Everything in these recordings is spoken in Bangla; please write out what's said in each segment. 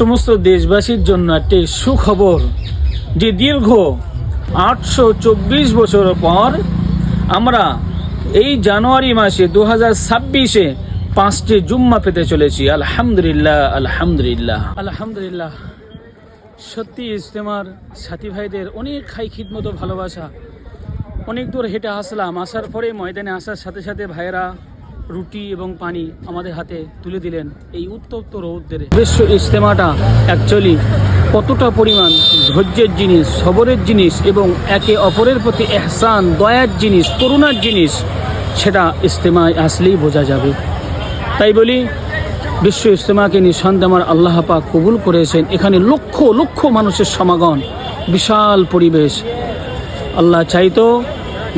সমস্ত দেশবাসীর জন্য একটি সুখবর। যে দীর্ঘ আটশো চব্বিশ বছর পর আমরা এই জানুয়ারি মাসে দু হাজার ছাব্বিশে পাঁচটি জুম্মা পেতে চলেছি। আলহামদুলিল্লাহ আলহামদুলিল্লাহ আলহামদুলিল্লাহ। সত্যি ইজতেমার সাথী ভাইদের অনেক খাই খিদমত ভালোবাসা। অনেক দূর হেঁটে আসলাম, আসার পরে ময়দানে আসার সাথে সাথে ভাইয়েরা রুটি এবং পানি আমাদের হাতে তুলে দিলেন এই উত্তপ্ত রৌদ্রে বিশ্ব ইজতেমাটা অ্যাকচুয়ালি কতটা পরিমাণ ধৈর্যের জিনিস, সবরের জিনিস এবং একে অপরের প্রতি এহসান, দয়ার জিনিস, করুণার জিনিস, সেটা ইজতেমায় আসলেই বোঝা যাবে। তাই বলি, বিশ্ব ইজতেমাকে নিঃসন্দেহে আমার আল্লাহ পাক কবুল করেছেন। এখানে লক্ষ লক্ষ মানুষের সমাগম, বিশাল পরিবেশ। আল্লাহ চাইতো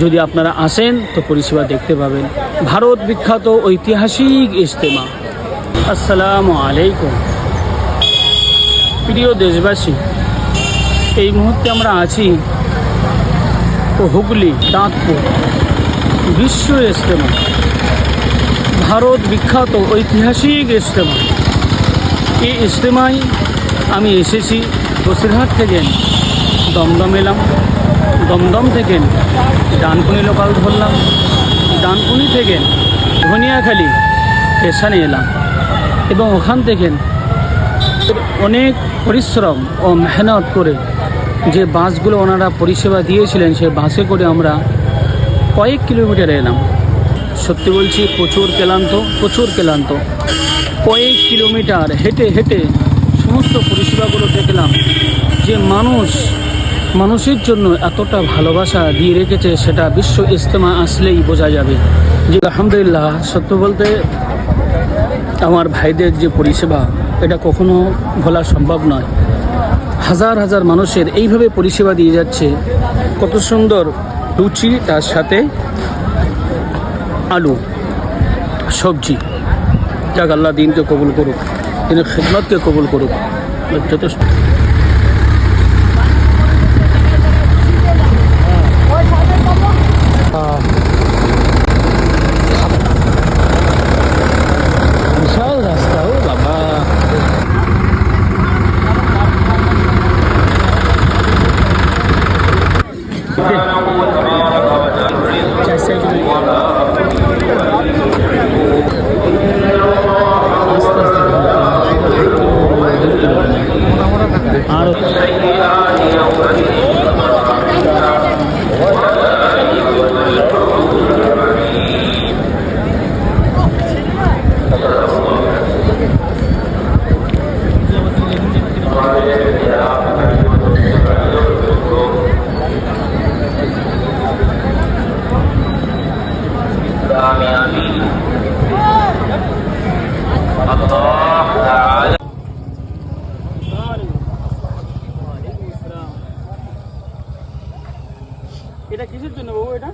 যদি আপনারা আসেন, তো পরিষেবা দেখতে পাবেন। ভারত বিখ্যাত ঐতিহাসিক ইজতেমা। আসসালামু আলাইকুম। প্রিয় দেশবাসী, এই মুহূর্তে আমরা আছি হুগলি, দাঁতপুর, বিশ্ব ইজতেমা। ভারত বিখ্যাত ঐতিহাসিক ইজতেমা। এই ইজতেমায় আমি এসেছি বসিরহাট থেকে দমদম এলাম। দমদম থেকে ডানকুনি লোকাল ধরলাম। ডানকুনি থেকে ধনিয়াখালি স্টেশনে এলাম এবং ওখান থেকে অনেক পরিশ্রম ও মেহনত করে যে বাসগুলো ওনারা পরিষেবা দিয়েছিলেন, সেই বাসে করে আমরা কয়েক কিলোমিটার এলাম। সত্যি বলছি, প্রচুর ক্লান্ত প্রচুর ক্লান্ত। কয়েক কিলোমিটার হেঁটে হেঁটে সমস্ত পরিষেবাগুলো দেখলাম যে মানুষ মানুষের জন্য এতটা ভালোবাসা দিয়ে রেখেছে সেটা বিশ্ব ইজতেমা আসলেই বোঝা যাবে। যে আলহামদুলিল্লাহ, সত্য বলতে আমার ভাইদের যে পরিষেবা, এটা কখনো ভোলা সম্ভব নয়। হাজার হাজার মানুষের এইভাবে পরিষেবা দিয়ে যাচ্ছে। কত সুন্দর লুচি, তার সাথে আলু, সবজি। যাক, আল্লাহ দিনকে কবুল করুক তিনি খেদমতকে কবুল করুক। যথেষ্ট বিশাল রাস্তা ও বাবা চার সাইড আর এটা কিসের জন্য বাবু এটা?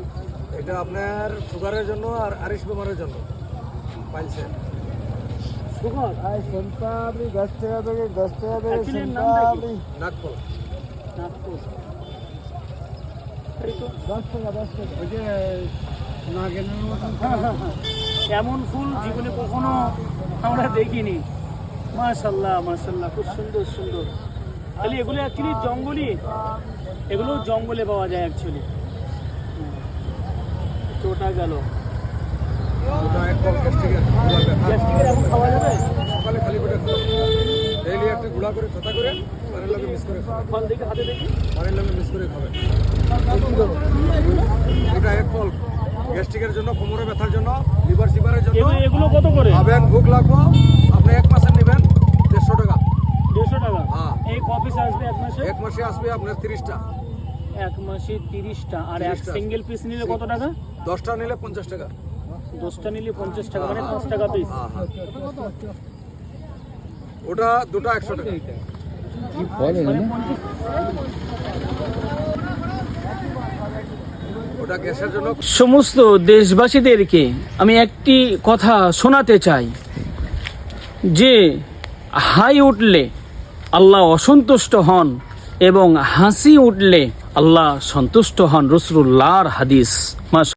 এটা আপনার সুগারের জন্য আর আরিশ বেমারের জন্য। পাইলসের সুগার? আপনি দশ টাকা থেকে দশ থেকে নাগপুর। এই তো। দশ টাকা দশ টাকা। ওই যে নাগেনের মতন। এমন ফুল জীবনে কখনো আমরা দেখিনি। মাশাল্লাহ মাশাল্লাহ খুব সুন্দর সুন্দর। তাহলে এগুলো অ্যাকচুয়ালি জঙ্গলি এগুলো জঙ্গলে পাওয়া যায় অ্যাকচুয়ালি ওটা গেল। ওটা যাবে সকালে খালি পেটে ডেইলি একটা গুঁড়া করে ছটা করে পানির লগে মিক্স করে খাবেন ফল দেখে হাতে দেখি। পানির লগে মিক্স করে ফল গ্যাস্ট্রিকের জন্য কোমরে ব্যথার জন্য লিভার সিভারের জন্য এগুলো এগুলো কত করে? খাবেন ভুক লাগবো। আপনি এক মাসের নেবেন দেড়শো টাকা। দেড়শো টাকা? হ্যাঁ। এই কপিস আসবে এক মাসে? এক মাসে আসবে আপনার তিরিশটা। এক মাসে তিরিশটা। আর এক সিঙ্গেল পিস নিলে কত টাকা? দশটা নিলে পঞ্চাশ টাকা। দশটা নিলে পঞ্চাশ টাকা মানে পাঁচ টাকা পিস হ্যাঁ হ্যাঁ। ওটা দুটো একশো টাকা। জন্য সমস্ত দেশবাসীদেরকে আমি একটি কথা শোনাতে চাই, যে হাই উঠলে আল্লাহ অসন্তুষ্ট হন এবং হাসি উঠলে আল্লাহ সন্তুষ্ট হন রসুল্লাহর হাদিস।